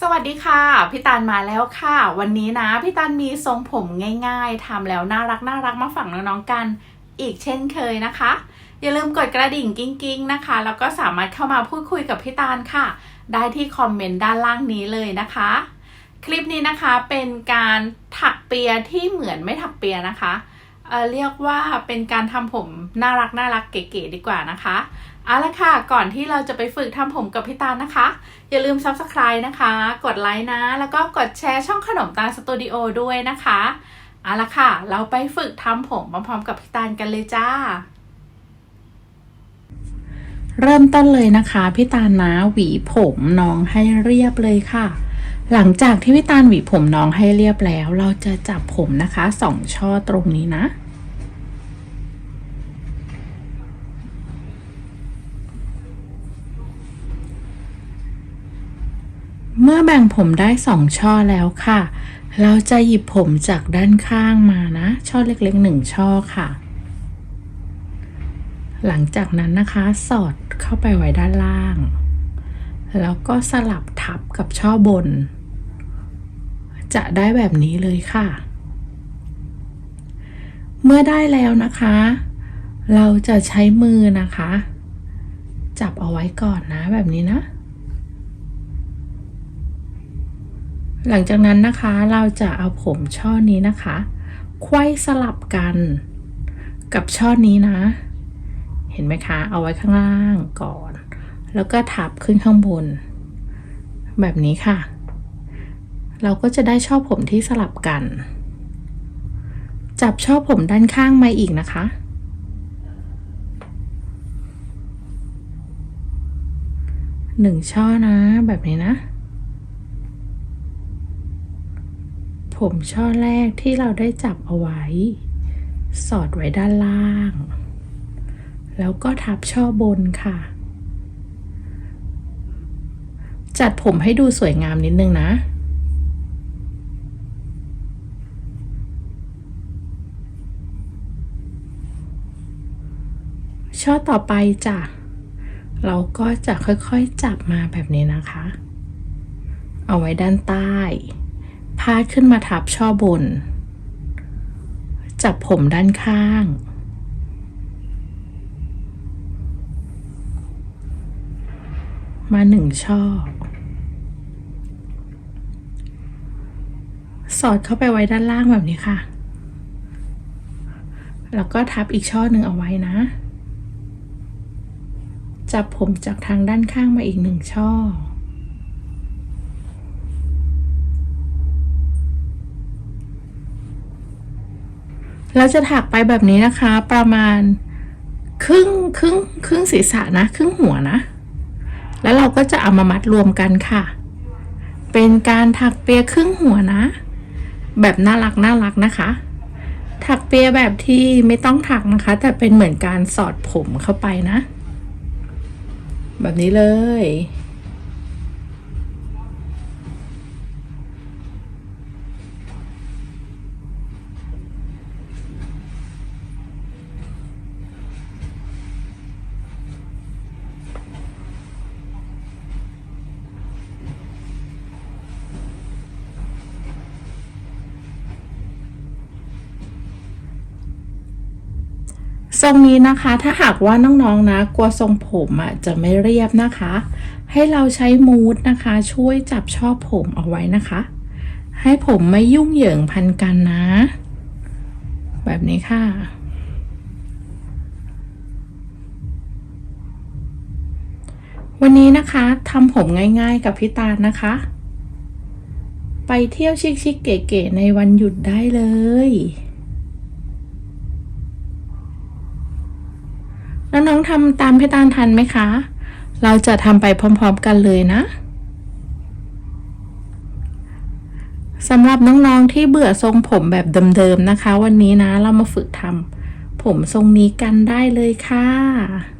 สวัสดีค่ะ พี่ตาลมาแล้วค่ะ วันนี้นะ พี่ตาลมีทรงผมง่ายๆทำแล้วน่ารักน่ารักมาฝากน้องๆกันอีกเช่นเคยนะคะ อย่าลืมกดกระดิ่งกิ้งๆนะคะ แล้วก็สามารถเข้ามาพูดคุยกับพี่ตาลค่ะ ได้ที่คอมเมนต์ด้านล่างนี้เลยนะคะ คลิปนี้นะคะเป็นการถักเปียที่เหมือนไม่ถักเปียนะคะ เออเรียกว่าเป็นการทำผมน่ารักน่ารักเก๋ๆดีกว่านะคะเอาละค่ะ ก่อนที่เราจะไปฝึกทำผมกับพี่ตานะคะ อย่าลืม Subscribe นะคะ กดไลค์นะ แล้วก็กดแชร์ช่องขนมตาสตูดิโอด้วยนะคะเอาละค่ะ เราไปฝึกทำผมพร้อมๆกับพี่ตาลกันเลยจ้า เริ่มต้นเลยนะคะ พี่ตาลนะหวีผมน้องให้เรียบเลยค่ะ หลังจากที่พี่ตาลหวีผมน้องให้เรียบแล้ว เราจะจับผมนะคะสองช่อตรงนี้นะ เมื่อแบ่งผมได้สองช่อแล้วค่ะ เราจะหยิบผมจากด้านข้างมานะ ช่อเล็กๆหนึ่งช่อค่ะ หลังจากนั้นนะคะสอดเข้าไปไว้ด้านล่าง แล้วก็สลับทับกับช่อบน จะได้แบบนี้เลยค่ะ เมื่อได้แล้วนะคะ เราจะใช้มือนะคะ จับเอาไว้ก่อนนะแบบนี้นะ หลังจากนั้นนะคะเราจะเอาผมช่อนี้นะคะไขว้สลับกันกับช่อนี้นะ เห็นไหมคะ เอาไว้ข้างล่างก่อน แล้วก็ทับขึ้นข้างบน แบบนี้ค่ะ เราก็จะได้ช่อผมที่สลับกัน จับช่อผมด้านข้างมาอีกนะคะ หนึ่งช่อนะแบบนี้นะ ผมช่อแรกที่เราได้จับเอาไว้ สอดไว้ด้านล่าง แล้วก็ทับช่อบนค่ะ จัดผมให้ดูสวยงามนิดนึงนะ ช่อต่อไปจ้ะ เราก็จะค่อยๆจับมาแบบนี้นะคะ เอาไว้ด้านใต้ พาดขึ้นมาทับช่อบน จับผมด้านข้างมาหนึ่งช่อ อดเข้าไปไว้ด้านล่างแบบนี้ค่ะ แล้วก็ทับอีกช่อหนึ่งเอาไว้นะ จับผมจากทางด้านข้างมาอีกหนึ่งช่อ เราจะถักไปแบบนี้นะคะ ประมาณครึ่งครึ่งครึ่งศีรษะนะ ครึ่งหัวนะ แล้วเราก็จะเอามามัดรวมกันค่ะ เป็นการถักเปียครึ่งหัวนะ แบบน่ารักน่ารักนะคะ ถักเปียแบบที่ไม่ต้องถักนะคะ แต่เป็นเหมือนการสอดผมเข้าไปนะ แบบนี้เลย ทรงนี้นะคะถ้าหากว่าน้องๆนะกลัวทรงผมอะจะไม่เรียบนะคะ ให้เราใช้มูดนะคะ ช่วยจับช่อผมเอาไว้นะคะ ให้ผมไม่ยุ่งเหยิงพันกันนะ แบบนี้ค่ะวันนี้นะคะทำผมง่ายๆกับพี่ตาลนะคะ ไปเที่ยวชิคๆเก๋ๆในวันหยุดได้เลย น้องๆทำตามพี่ตาลทันไหมคะ เราจะทำไปพร้อมๆกันเลยนะสำหรับน้องๆที่เบื่อทรงผมแบบเดิมๆนะคะ วันนี้นะเรามาฝึกทำผมทรงนี้กันได้เลยค่ะ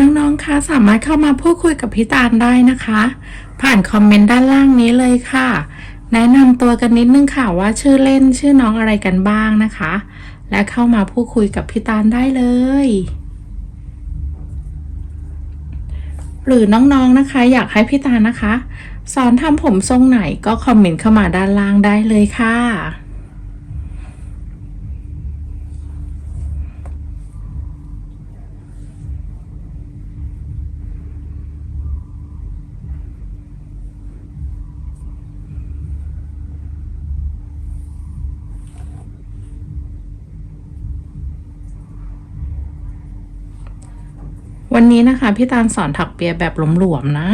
น้องๆ คะสามารถเข้ามาพูดคุยกับพี่ตาลได้นะคะ ผ่านคอมเมนต์ด้านล่างนี้เลยค่ะ แนะนำตัวกันนิดนึงค่ะว่าชื่อเล่นชื่อน้องอะไรกันบ้างนะคะ และเข้ามาพูดคุยกับพี่ตาลได้เลย หรือน้องๆนะคะ อยากให้พี่ตาลนะคะ สอนทำผมทรงไหนก็คอมเมนต์เข้ามาด้านล่างได้เลยค่ะ นี้นะคะพี่ตาลสอนถักเปียแบบหลวมๆนะ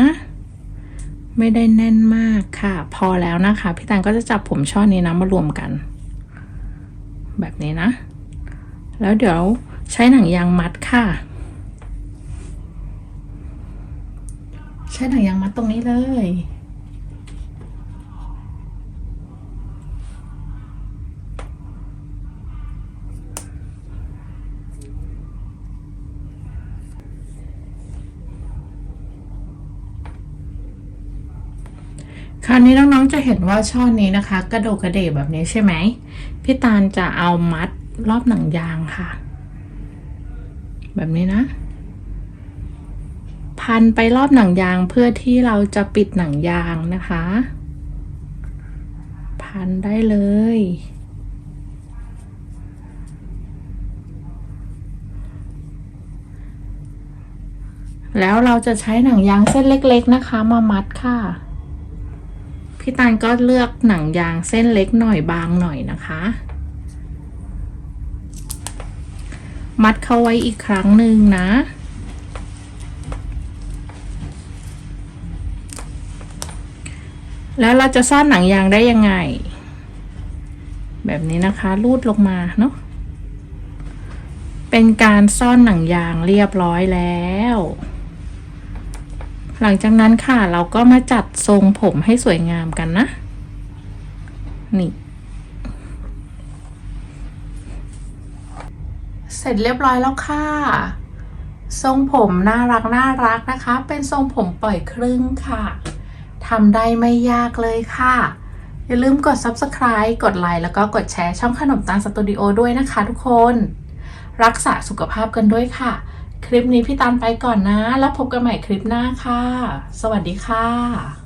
ไม่ได้แน่นมากค่ะ พอแล้วนะคะพี่ตาลก็จะจับผมช่อนี้นะมารวมกัน แบบนี้นะ แล้วเดี๋ยวใช้หนังยางมัดค่ะ ใช้หนังยางมัดตรงนี้เลย คราวนี้น้องๆจะเห็นว่าช่อนี้นะคะ กระโดดกระเดแบบนี้ใช่ไหมพี่ตาลจะเอามัดรอบหนังยางค่ะ แบบนี้นะ พันไปรอบหนังยางเพื่อที่เราจะปิดหนังยางนะคะ พันได้เลยแล้วเราจะใช้หนังยางเส้นเล็ก ๆ นะคะ มามัดค่ะ พี่ตาลก็เลือกหนังยางเส้นเล็กหน่อยบางหน่อยนะคะ มัดเข้าไว้อีกครั้งหนึ่งนะแล้วเราจะซ่อนหนังยางได้ยังไง แบบนี้นะคะลูดลงมาเนาะเป็นการซ่อนหนังยางเรียบร้อยแล้ว หลังจากนั้นค่ะเราก็มาจัดทรงผมให้สวยงามกันนะ นี่ เสร็จเรียบร้อยแล้วค่ะ ทรงผมน่ารักน่ารักนะคะ เป็นทรงผมปล่อยครึ่งค่ะทำได้ไม่ยากเลยค่ะ อย่าลืมกด subscribe กดไลค์แล้วก็กดแชร์ช่องขนมตาลสตูดิโอด้วยนะคะทุกคน รักษาสุขภาพกันด้วยค่ะ คลิปนี้พี่ตามไปก่อนนะ แล้วพบกันใหม่คลิปหน้าค่ะ สวัสดีค่ะ